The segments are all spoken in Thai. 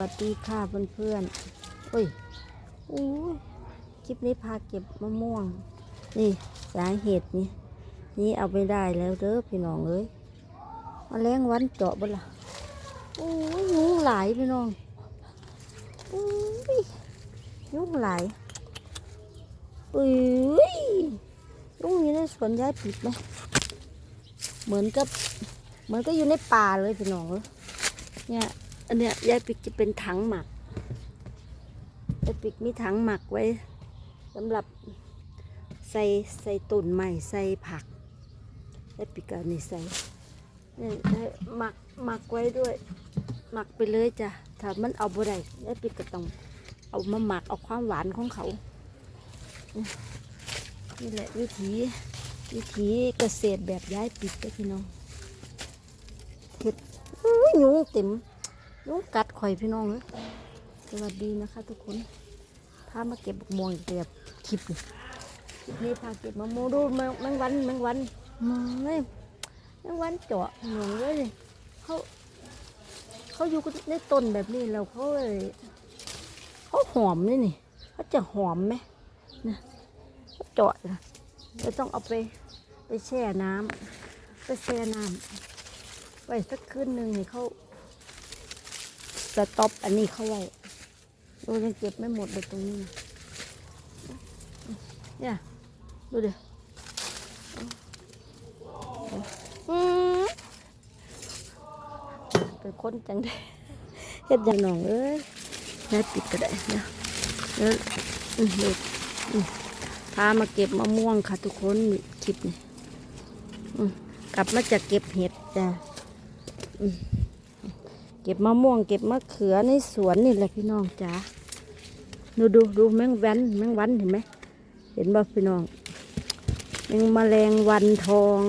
สวัสดีค่ะเพื่อนๆอุ้ยอู้ยคลิปนี้พาเก็บมะม่วง นี่สาเหตุนี่นี่เอาไม่ได้แล้วเด้อพี่น้องเอ้ยมาแรงวันเจาะบ่ล่ะโอ้ยยุงหลายพี่น้องอุ้ยยุงหลายอุ้ยยุงอยู่ในสวนย้ายปิดไหมเหมือนกับ เหมือนก็อยู่ในป่าเลยพี่น้องเอ้ยเนี่ย อันเนี้ยยายปิกจะเป็นถังหมักยายปิกมีถังหมักไว้สำหรับใส่ใส่ตุ่นใหม่ใส่ผักยายปิกเอานี่ใส่นี่หมักหมักไว้ด้วย หมักไปเลยจ้ะถ้ามันเอาบ่ได้ยายปิกก็ต้องเอามาหมักเอาความหวานของเขา นี่แหละวิถีวิถีเกษตรแบบย้ายปิดก็พี่น้องเห็ดอุ้ยยุงเต็ม ยุงกัดข่อยพี่น้องเลยสวัสดีนะคะทุกคนพามาเก็บบักม่วงอีกแบบคลิปคลิปนี้พาเก็บมะม่วงดูแมงแมงวันแมงวันมาเลยแมงวันเจาะหนูเลยเขาเขาอยู่ในต้นแบบนี้แล้วเขาเลยเขาหอมนี่นี่เขาจะหอมไหมนะเขาเจาะนะจะต้องเอาไปไปแช่น้ำไปแช่น้ำไว้สักคืนหนึ่งให้เขา ต็อปอันนี้เข้าไว้ดูยังเก็บไม่หมดเลยตรงนี้ เนี่ย ดูดิอืมเป็นคนจังได้เฮ็ดยังหนองเอ้ยนายปิดก็ได้นะแล้วอืมดูอืมพามาเก็บมะม่วงค่ะทุกคนคลิปนี่อืมกลับมาจากเก็บเห็ดจ้ะ เก็บมะม่วงเก็บมะเขือในสวนนี่แหละพี่น้องจ๋าดูดูดูแมงวันแมงวันเห็นไหมเห็นบ่พี่น้องแมงแมลงวันทอง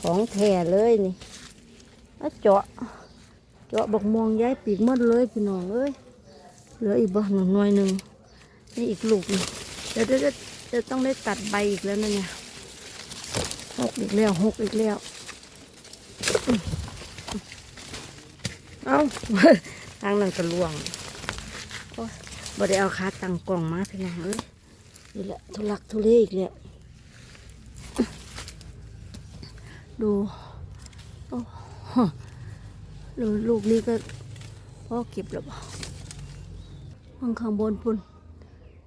ของแท้เลยนี่มาเจาะเจาะบกม่วงย้ายปีกมดเลยพี่น้องเอ้ยเหลืออีกบ่หนึ่งหน่วยหนึ่งนี่อีกลูกนึงเดี๋ยวเดี๋ยวเดี๋ยวเดี๋ยวต้องได้ตัดใบอีกแล้วนะเนี่ยหกอีกแล้วหกอีกแล้ว เอา ทางนั้นก็ล่วงโอ้บ่ได้เอาขาตังกล่องมาพี่น้องเอ้ยนี่แหละทุลักทุเลอีกแล้วดูโอ้ฮะดูลูกนี้ก็พ่อเก็บแล้วบ่ข้างข้างบนพุ่น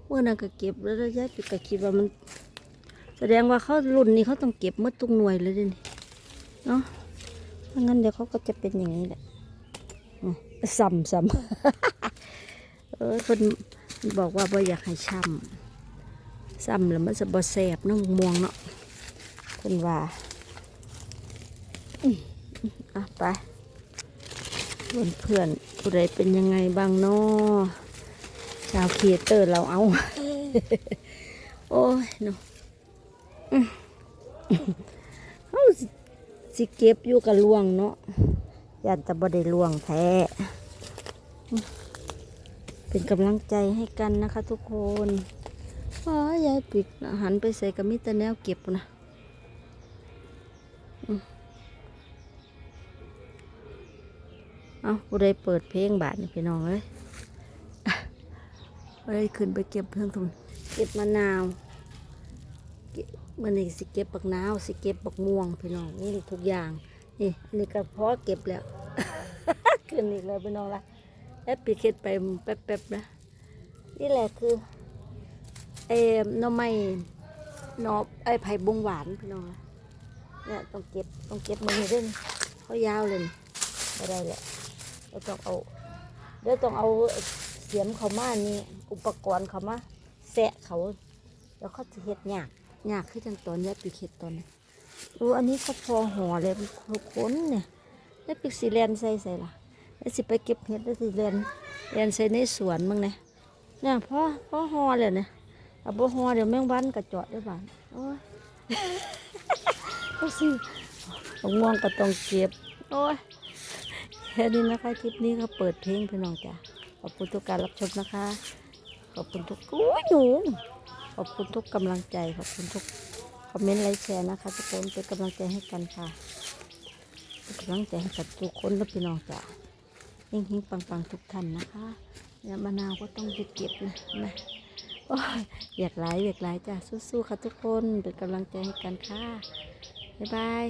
เมื่อนั้นก็เก็บแล้วยายปิดก็คิดว่ามัน แสดงว่าเขารุ่นนี้เขาต้องเก็บหมดทุกหน่วยเลยดิเนาะไม่งั้นเดี๋ยวเขาก็จะเป็นอย่างนี้แหละ ซ้ำซ้ำเออคนบอกว่าบ่อยากให้ช้ำซ้ำแล้วมันจะบ่แสบเน้องม่วงเนาะคนว่าอะไปเพื่อนเพื่อนๆผู้ใดเป็นยังไงบ้างเนาะชาวครีเอเตอร์เราเอา โอ้ยเนาะเขาสิเก็บอยู่กับลวงเนาะยันจะบ่ได้ล่วงแท้ เป็นกำลังใจให้กันนะคะ ทุกคนว้ายยายปิกน่ะหันไปใส่กับมิตรแนวเก็บนะเอาผู้ใดเปิดเพลงบาทนี่พี่น้องเอ้ยผู้ใดขึ้นไปเก็บเพื่อนทุนเก็บมะนาวเก็บมันนี่สิเก็บบักนาวสิเก็บบักม่วงพี่น้องนี่ทุกอย่าง นี่นี่ก็พอเก็บแล้ว ขึ้นอีกแล้วพี่น้องละ แล้วปีเข็ดไปแป๊บๆนะ นี่แหละคือเอ่อหน่อไม้หน่อไอ้ไผ่บงหวานพี่น้องเนี่ยต้องเก็บต้องเก็บมือเด่นเขายาวเลยไม่ได้แหละเราต้องเอาเดี๋ยวต้องเอาเสียมเขามานี่อุปกรณ์เขามาแสะเขา แล้วเขาจะเห็ดหยากหยากขึ้นจังตอนเนี้ยปีเข็ดตอนนี้รู้อันนี้ก็พอห่อเลยทุกคนเนี่ยแล้วปิกสีแลนใส่ใส่ละ แล้วสิไปเก็บเห็ดแล้วสิแลนแลนใส่ในสวนมั้งเนี่ยเนี่ยพ่อพ่อห่อเลยเนี่ยเอาบ่ห่อเดี๋ยวแมงวันกระจาะได้บ้านโอ้ยเขาสิง่วงก็ต้องเก็บ โอ้ยแค่นี้นะคะคลิปนี้ก็เปิดเพลงพี่น้องจ้ะขอบคุณทุกการรับชมนะคะ ขอบคุณทุกโอ้ยหนูขอบคุณทุกกำลังใจ ขอบคุณทุกคอมเมนต์ไลค์แชร์นะคะทุกคนเป็นกำลังใจให้กันค่ะเป็นกำลังใจให้กับทุกคนและพี่น้องจ้ะ ยิ่งหิงปังๆทุกท่านนะคะแล้วมะนาวก็ต้องไปเก็บนะนะโอ้ยอยากหลายอยากหลายจ้ะสู้ๆค่ะทุกคนเป็นกำลังใจให้กันค่ะบ๊ายบาย